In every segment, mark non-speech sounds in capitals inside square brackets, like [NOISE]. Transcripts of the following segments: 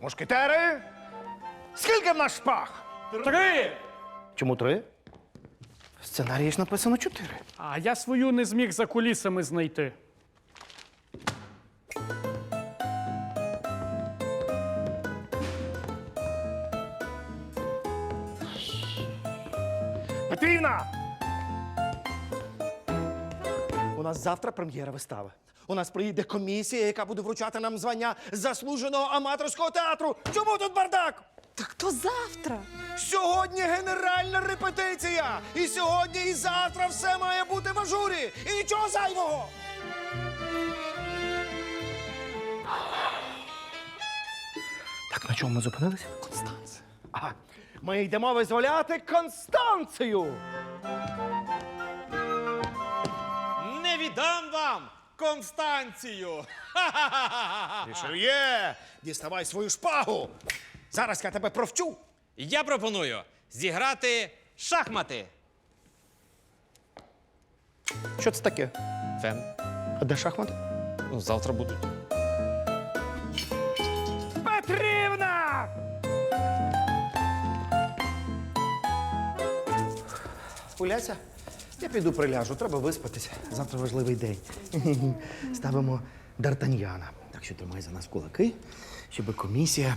Мушкетери? Скільки в нас шпаг? Три! Чому три? В сценарії ж написано чотири. А я свою не зміг за кулісами знайти. Петрівна! У нас завтра прем'єра вистави. У нас приїде комісія, яка буде вручати нам звання заслуженого аматорського театру. Чому тут бардак? Так то завтра. Сьогодні генеральна репетиція! І сьогодні, і завтра все має бути в ажурі! І нічого зайвого! Так, на чому ми зупинилися? Констанція. Ага. Ми йдемо визволяти Констанцію! Констанцію! [LAUGHS] Рішельє, діставай свою шпагу! Зараз я тебе провчу! Я пропоную зіграти шахмати. Що це таке? Фен. А де шахмат? Ну, завтра будуть. Петрівна! Уляся, я піду приляжу, треба виспатися. Завтра важливий день. [LAUGHS] Ставимо Д'Артаньяна. Так що тримай за нас кулаки, щоб комісія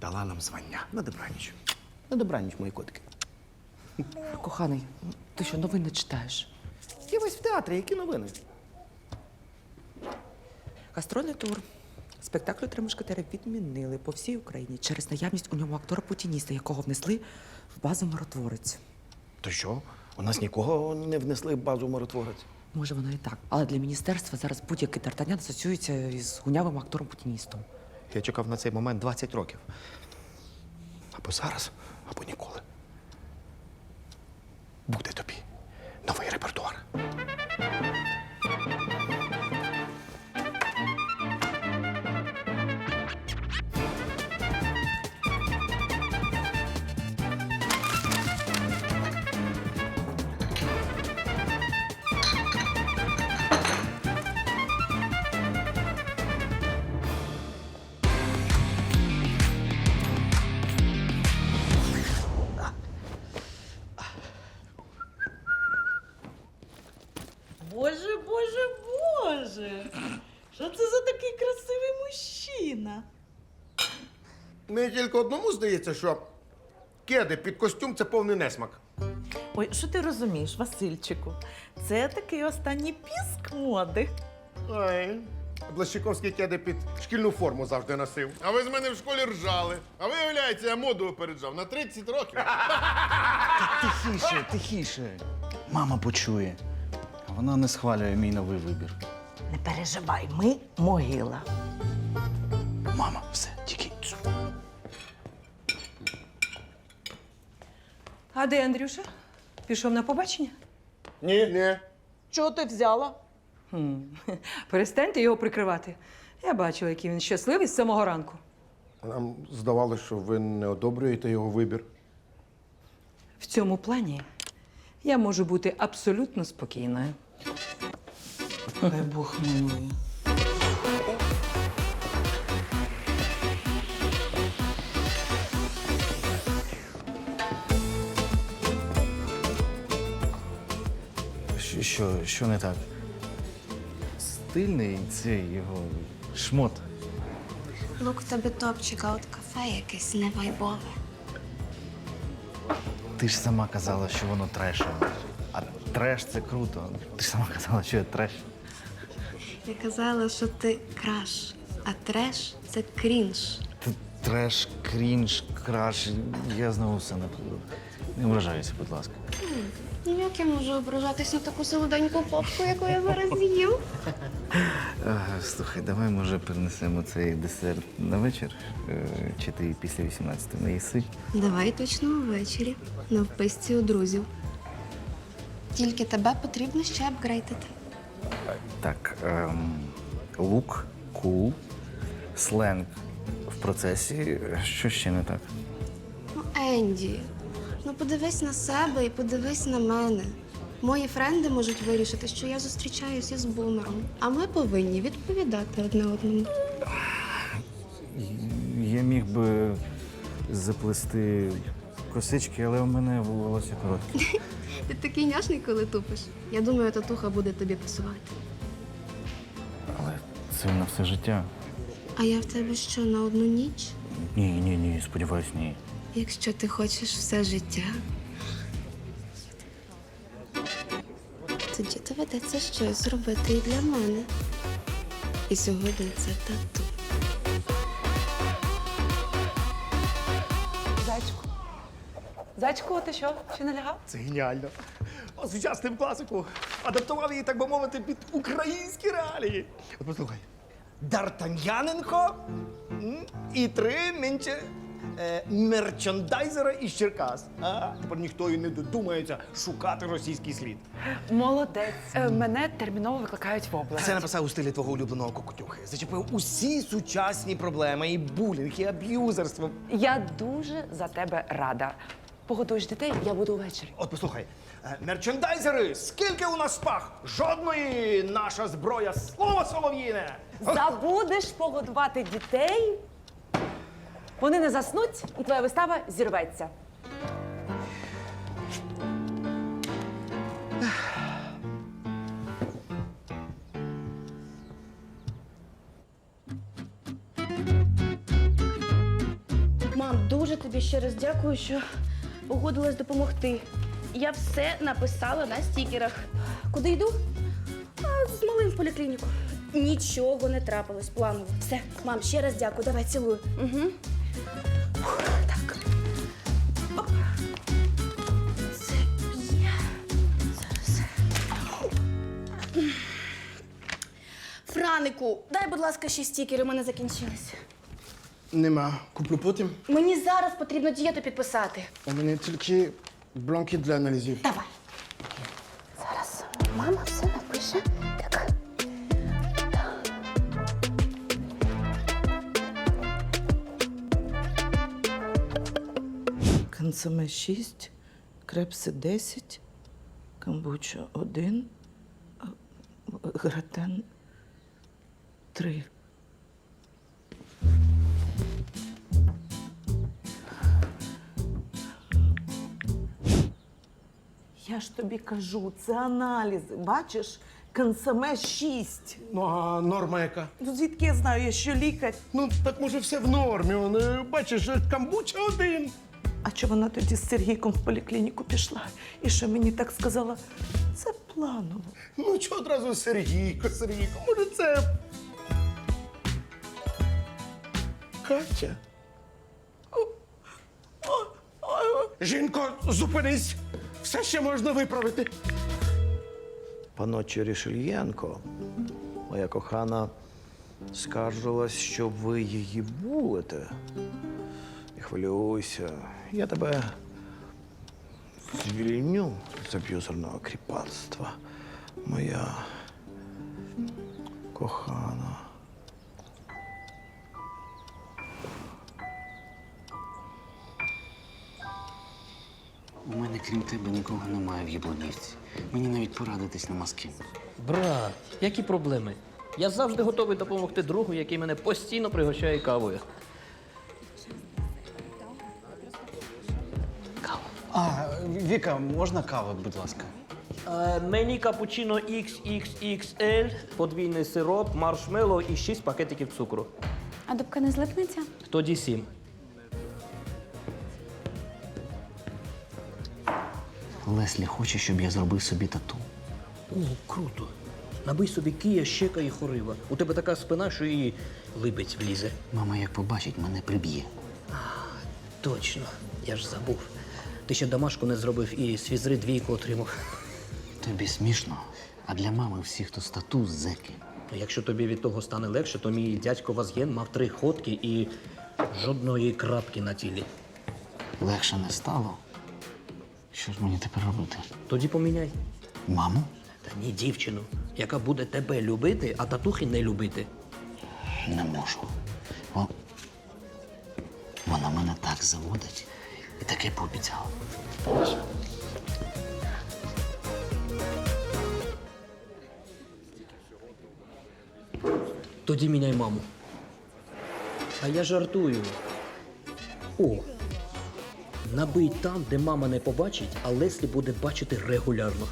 дала нам звання. На добраніч. На добраніч, мої котики. [LAUGHS] Коханий, ти що новини читаєш? Я весь в театрі, які новини? Гастрольний тур. Спектакль «Три мушкетери» відмінили по всій Україні через наявність у ньому актора путініста, якого внесли в базу миротворець. То що? У нас нікого не внесли в базу миротворець. Може, воно і так. Але для міністерства зараз будь-який Дартанян асоціюється із гунявим актором путіністом. Я чекав на цей момент 20 років. Або зараз, або ніколи. Буде тобі новий репертуар. Мені тільки одному здається, що кеди під костюм це повний несмак. Ой, що ти розумієш, Васильчику? Це такий останній піск моди. Ой. Блащиковські кеди під шкільну форму завжди носив. А ви з мене в школі ржали. А виявляється, я моду опереджав на 30 років. Тихіше, тихіше. Мама почує. Вона не схвалює мій новий вибір. Не переживай, ми могила. Мама, все, А де Андрюша? Пішов на побачення? Ні, ні. Чого ти взяла? Перестаньте його прикривати. Я бачила, який він щасливий з самого ранку. Нам здавалося, що ви не одобрюєте його вибір. В цьому плані я можу бути абсолютно спокійною. Дай Бог милує. Що, що, не так? Стильний цей його шмот. Лук, тебе топчик, а от кафе якесь невайбове. Ти ж сама казала, що воно трешове. А треш це круто. Ти ж сама казала, що я треш. Я казала, що ти краш, а треш це крінж. Треш, крінж, краш. Я знову все не Не вражайся, будь ласка. Ну як я можу ображатись на таку солоденьку попку, яку я зараз їм? [LAUGHS] А, слухай, давай може перенесемо цей десерт на вечір. Е, Чи ти після 18 не їси? Давай точно увечері, на вписці у друзів. Тільки тебе потрібно ще апгрейдити. Так, ем, лук, кул, сленг в процесі. Що ще не так? Ну, Енді, ну подивись на себе і подивись на мене. Мої френди можуть вирішити, що я зустрічаюся з бумером, а ми повинні відповідати одне одному. Я міг би заплести косички, але у мене волосся коротке. [LAUGHS] Ти такий няшний, коли тупиш. Я думаю, татуха буде тобі пасувати. Але це на все життя. А я в тебе що на одну ніч? Ні, ні, ні, сподіваюсь, ні. Якщо ти хочеш все життя. Тоді доведеться щось зробити і для мене. І сьогодні це тату. Зайчику. Зайчику, ти що? Ще не лягав? Це геніально. Сучасним класику адаптував її, так би мовити, під українські реалії. От послухай. Дартаньяненко і три менше е, мерчандайзера із Черкас. А тепер ніхто і не додумається шукати російський слід. Молодець. Е, Мене терміново викликають в область. Це написав у стилі твого улюбленого кокотюхи. Зачепив усі сучасні проблеми, і булінг, і аб'юзерство. Я дуже за тебе рада. Погодуєш дітей, я буду ввечері. От послухай, е, мерчендайзери, скільки у нас спах? Жодної наша зброя, слово солов'їне! Забудеш погодувати дітей. Вони не заснуть, і твоя вистава зірветься. Мам, дуже тобі ще раз дякую, що погодилась допомогти. Я все написала на стікерах. Куди йду? А, з малим в поліклініку. Нічого не трапилось планово. Все, мам, ще раз дякую. Давай цілую. Угу. Так. Оп. Це є. Зараз. Франику, дай, будь ласка, ще стікери, у мене закінчились. Нема. Куплю потім. Мені зараз потрібно дієту підписати. У мене тільки бланки для аналізів. Давай. Зараз мама все напише. Консоме 6, крепси 10, камбуча 1, гратен 3. Я ж тобі кажу, це аналізи. Бачиш, консоме 6. Ну, а норма яка? Ну звідки я знаю, я що лікар? Ну, так може все в нормі. Он, е, бачиш, е, камбуча один. А чи вона тоді з Сергійком в поліклініку пішла? І що мені так сказала? Це планово. Ну, чого одразу Сергійко, Сергійко? Може, це. Катя? Жінко, зупинись! Все ще можна виправити. Паночі Рішельєнко, моя кохана, скаржилась, що ви її булите. Не хвилюйся, я тебе звільню з аб'юзерного кріпацтва. Моя кохана. У мене, крім тебе, нікого немає в Яблонівці. Мені навіть порадитись нема з ким. Брат, які проблеми? Я завжди готовий допомогти другу, який мене постійно пригощає кавою. А, Віка, можна кави, будь ласка? Е, мені капучино XXXL, подвійний сироп, маршмеллоу і 6 пакетиків цукру. А дубка не злипнеться? Тоді 7. Леслі хоче, щоб я зробив собі тату. О, круто. Набий собі кія, щека і хорива. У тебе така спина, що і либець влізе. Мама, як побачить, мене приб'є. Точно, я ж забув. Ти ще домашку не зробив і з фізри двійку отримав. Тобі смішно, а для мами всі, хто з тату, зеки. Ну, Якщо тобі від того стане легше, то мій дядько Вазген мав три ходки і жодної крапки на тілі. Легше не стало. Що ж мені тепер робити? Тоді поміняй. Маму? Та ні, дівчину, яка буде тебе любити, а татухи не любити. Не можу. О, вона мене так заводить і таке пообіцяла. Тоді міняй маму. А я жартую. О! Набий там, де мама не побачить, а Леслі буде бачити регулярно.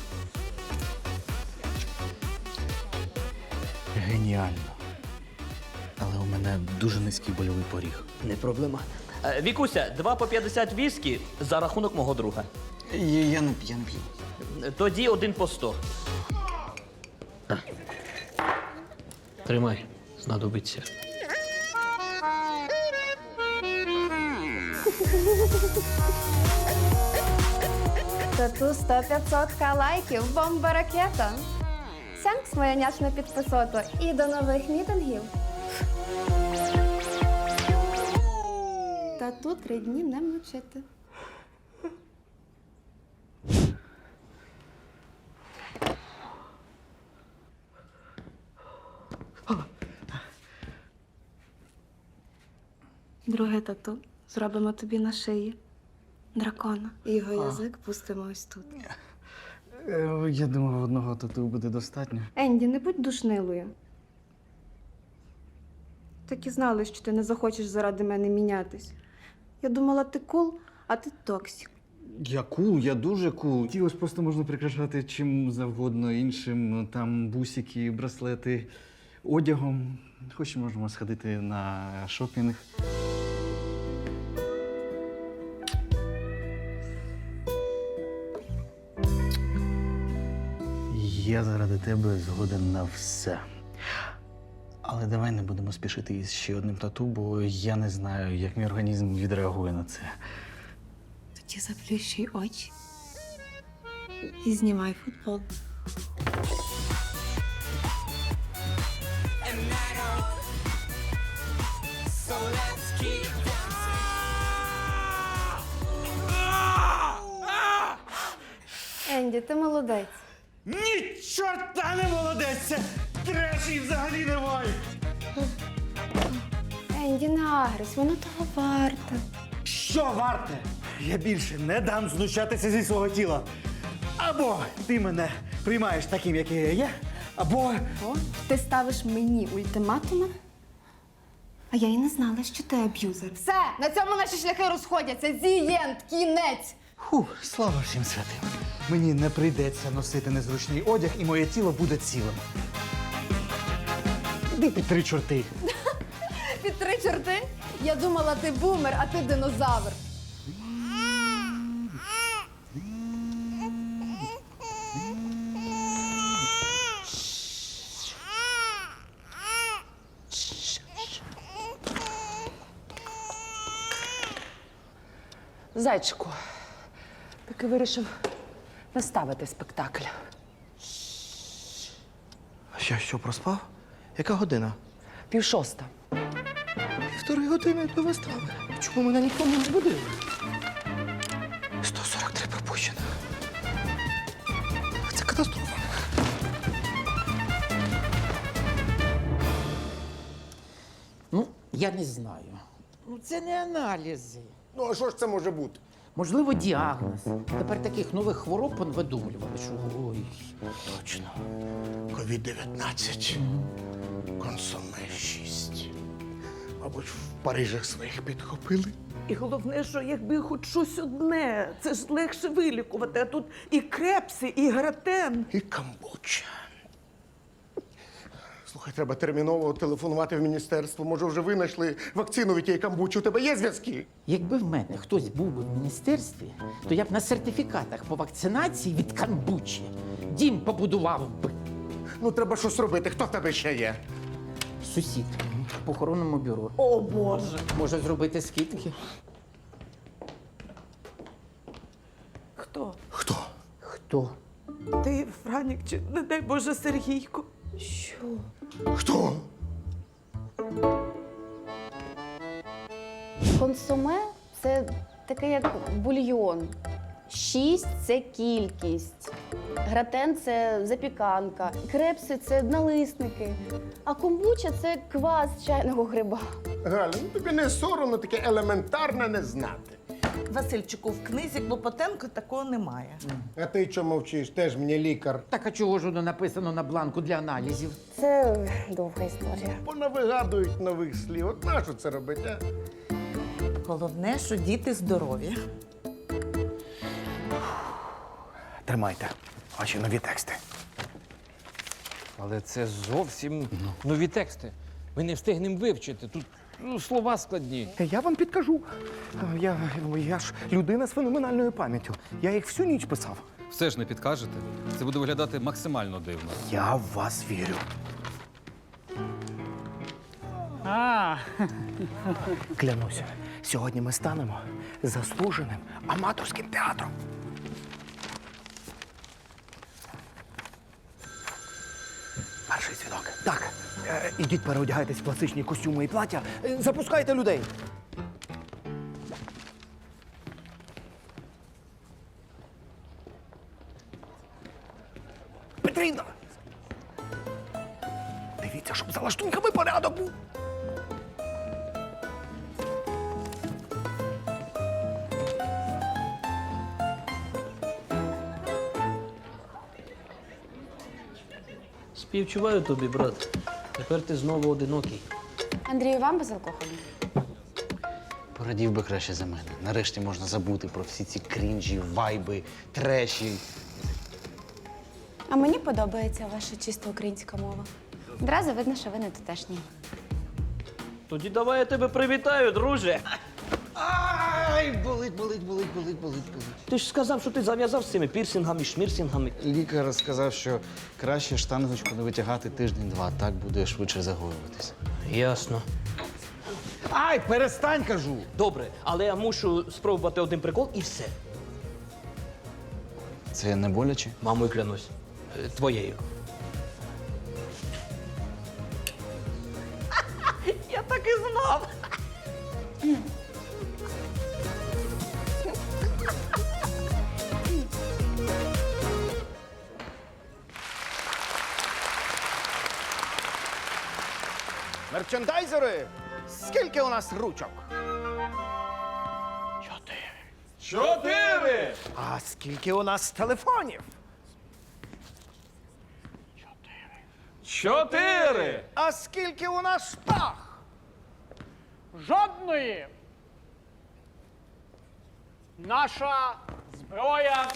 Геніально. Але у мене дуже низький больовий поріг. Не проблема. Е, Вікуся, 2 по 50 віскі за рахунок мого друга. Я, я не я не п'ю. Е, Тоді один по 100. Тримай, знадобиться. Тату 100-500 лайків, бомба ракета. Сянкс моя нячна підписото. І до нових мітингів. Тату три дні не мучити. Друге тату зробимо тобі на шиї. Дракона. І його язик пустимо ось тут. Е, Я думав, одного тату буде достатньо. Енді, не будь душнилою. Так і знали, що ти не захочеш заради мене мінятись. Я думала, ти кул, а ти токсик. Я кул, я дуже кул. Ті ось просто можна прикрашати чим завгодно іншим, там бусики, браслети, одягом. Хоч можемо сходити на шопінг. Я заради тебе згоден на все. Але давай не будемо спішити із ще одним тату, бо я не знаю, як мій організм відреагує на це. Тоді заплющуй очі і знімай футбол. Енді, ти молодець. Ні, чорта не молодець! Треш і взагалі не вайб! Енді, не воно того варте. Що варте? Я більше не дам знущатися зі свого тіла. Або ти мене приймаєш таким, який я є, або. О, ти ставиш мені ультиматуми? А я і не знала, що ти аб'юзер. Все, на цьому наші шляхи розходяться. Зієнт, кінець. Фух, слава всім святим. Мені не прийдеться носити незручний одяг, і моє тіло буде цілим. Іди під три чорти. [LAUGHS] Під три чорти? Я думала, ти бумер, а ти динозавр. Зайчику, таки вирішив не ставити спектакль. Що, що, проспав? Яка година? Пів шоста. Півтори години до вистави. Чому мене ніхто не збудив? 143 пропущено. Це катастрофа. Ну, я не знаю. Ну, це не аналізи. Ну, а що ж це може бути? Можливо, діагноз. Тепер таких нових хвороб видумлювали, що ой. Точно. Ковід-19. Консоме 6. Мабуть, в Парижах своїх підхопили. І головне, що якби хоч щось одне, це ж легше вилікувати. А тут і крепси, і гратен. І камбуча. Слухай, треба терміново телефонувати в міністерство. Може, вже винайшли вакцину від тієї камбучі. У тебе є зв'язки? Якби в мене хтось був би в міністерстві, то я б на сертифікатах по вакцинації від камбучі дім побудував би. Ну, треба щось робити. Хто в тебе ще є? Сусід в похоронному бюро. О Боже! Може зробити скидки? Хто? Хто? Хто? Ти Франік чи не дай Боже Сергійко? Що? Хто? Консоме це таке як бульйон. Шість це кількість. Гратен це запіканка. Крепси це налисники. А комбуча це квас чайного гриба. Галя, ну тобі не соромно таке елементарне не знати. Васильчику, в книзі Клопотенко такого немає. А ти що мовчиш? Теж мені лікар. Так а чого ж воно написано на бланку для аналізів? Це довга історія. Понавигадують нових слів. От нащо це робити, а? Головне, що діти здорові. Тримайте ваші нові тексти. Але це зовсім нові тексти. Ми не встигнемо вивчити. Тут ну, слова складні. Я вам підкажу. Я, я ж людина з феноменальною пам'яттю. Я їх всю ніч писав. Все ж не підкажете. Це буде виглядати максимально дивно. Я в вас вірю. А, Клянуся, сьогодні ми станемо заслуженим аматорським театром. Перший дзвінок. Так, е, ідіть переодягайтесь в класичні костюми і плаття. Е, Запускайте людей. Петрівна! Дивіться, щоб за лаштунками порядок був. Співчуваю тобі, брат. Тепер ти знову одинокий. Андрію, вам без алкоголю? Порадів би краще за мене. Нарешті можна забути про всі ці крінжі, вайби, треші. А мені подобається ваша чисто українська мова. Одразу видно, що ви не тутешні. Тоді давай я тебе привітаю, друже. Ай, болить, болить, болить, болить, болить, болить. Ти ж сказав, що ти зав'язав з цими пірсингами, шмірсингами. Лікар сказав, що краще штангочку не витягати тиждень-два, так буде швидше загоюватися. Ясно. Ай, перестань, кажу! Добре, але я мушу спробувати один прикол і все. Це не боляче? Мамою клянусь. Е, Твоєю. [LAUGHS] Я так і знав. [LAUGHS] Мерчендайзери, скільки у нас ручок? чотири! Чотири! А скільки у нас телефонів? Чотири! Чотири! А скільки у нас шпаг? Жодної! Наша зброя.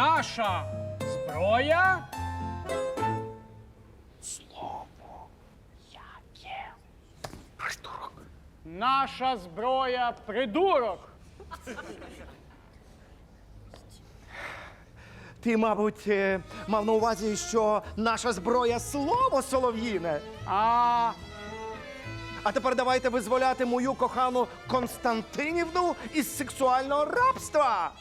Наша зброя. Придурок. Наша зброя придурок. Ти, мабуть, е, мав на увазі, що наша зброя слово солов'їне. А А тепер давайте визволяти мою кохану Константинівну із сексуального рабства.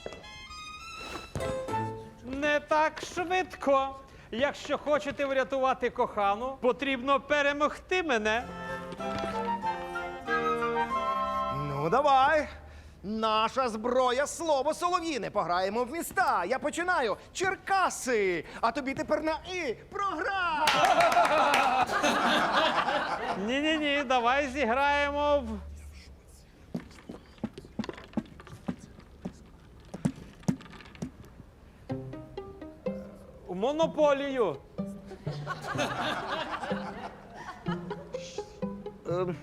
Не так швидко. Якщо хочете врятувати кохану, потрібно перемогти мене. Ну, давай. Наша зброя слово солов'їне. Пограємо в міста. Я починаю. Черкаси. А тобі тепер на і програм. Ні-ні-ні, давай зіграємо в. Монополію. Ем,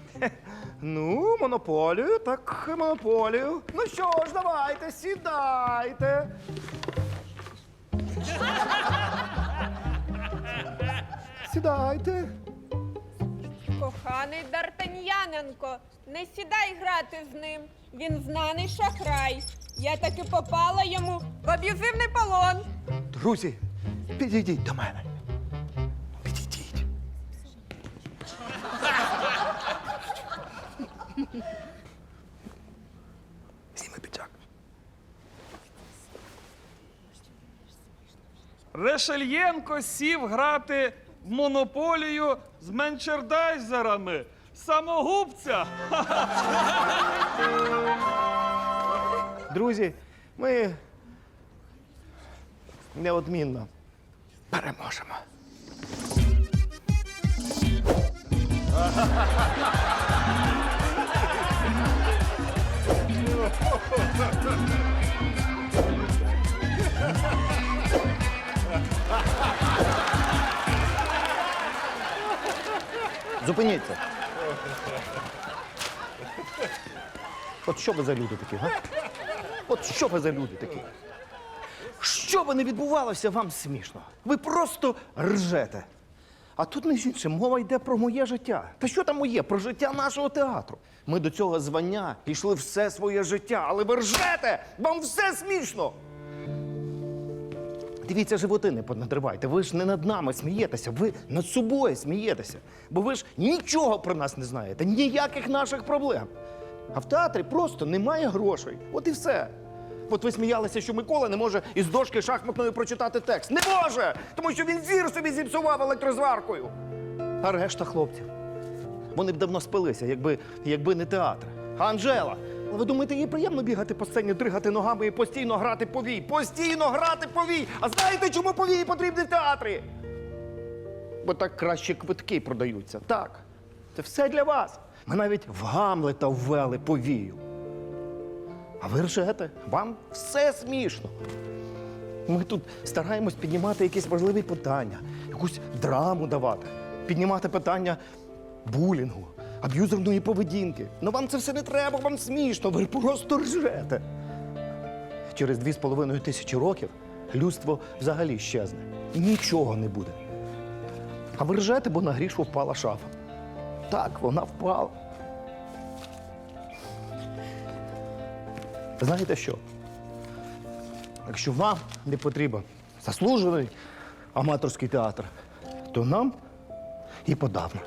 Ну, монополію, так монополію. Ну що ж, давайте, сідайте. Сідайте. Коханий Дартаньяненко, не сідай грати з ним. Він знаний шахрай. Я таки попала йому в аб'юзивний полон. Друзі, підійдіть до мене. Підійдіть. Зніми піджак. Решельєнко сів грати в монополію з менчердайзерами. Самогубця! Друзі, ми неодмінно переможемо. Зупиніться. От що ви за люди такі, га? От що ви за люди такі? Що би не відбувалося, вам смішно. Ви просто ржете. А тут, між іншим, мова йде про моє життя. Та що там моє? Про життя нашого театру. Ми до цього звання пішли все своє життя, але ви ржете! Вам все смішно! Дивіться, животи не понадривайте. Ви ж не над нами смієтеся, ви над собою смієтеся. Бо ви ж нічого про нас не знаєте, ніяких наших проблем. А в театрі просто немає грошей. От і все. От ви сміялися, що Микола не може із дошки шахматної прочитати текст. Не може! Тому що він зір собі зіпсував електрозваркою. А решта хлопців. Вони б давно спилися, якби, якби не театр. А Анжела, ви думаєте, їй приємно бігати по сцені, дригати ногами і постійно грати повій? Постійно грати повій! А знаєте, чому повії потрібні в театрі? Бо так краще квитки продаються. Так. Це все для вас. Ми навіть в Гамлета ввели повію. А ви ржете, вам все смішно. Ми тут стараємось піднімати якісь важливі питання, якусь драму давати, піднімати питання булінгу, аб'юзерної поведінки. Ну вам це все не треба, вам смішно, ви просто ржете. Через дві з половиною тисячі років людство взагалі щезне. Нічого не буде. А ви ржете, бо на грішу впала шафа. Так, вона впала. Знаєте що? Якщо вам не потрібен заслужений аматорський театр, то нам і подавно.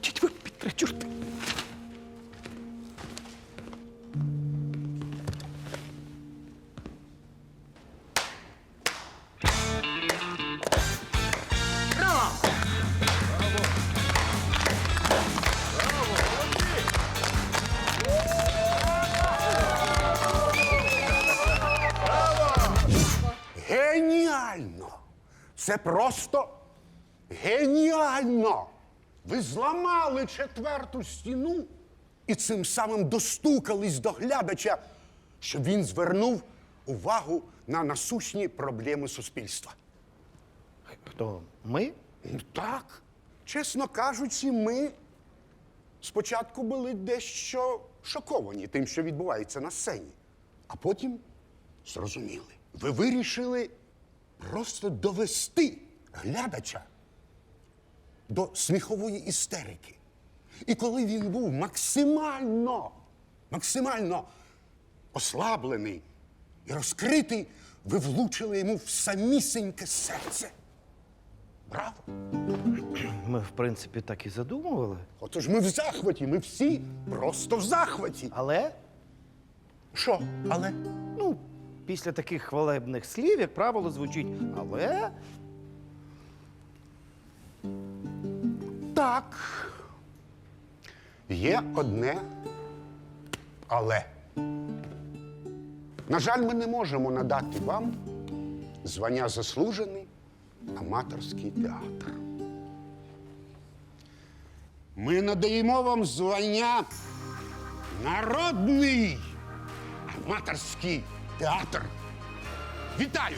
Чуть ви під чорти. Геніально! Це просто геніально! Ви зламали четверту стіну і цим самим достукались до глядача, щоб він звернув увагу на насущні проблеми суспільства. Хто? Ми? Ну, Так. Чесно кажучи, ми спочатку були дещо шоковані тим, що відбувається на сцені, а потім зрозуміли. Ви вирішили просто довести глядача до сміхової істерики. І коли він був максимально, максимально ослаблений і розкритий, ви влучили йому в самісіньке серце. Браво! Ми, в принципі, так і задумували. Отож ми в захваті, ми всі просто в захваті. Але, Що? Але? Після таких хвалебних слів, як правило, звучить але. Так. Є одне але. На жаль, ми не можемо надати вам звання заслужений аматорський театр. Ми надаємо вам звання Народний аматорський театр. Вітаю!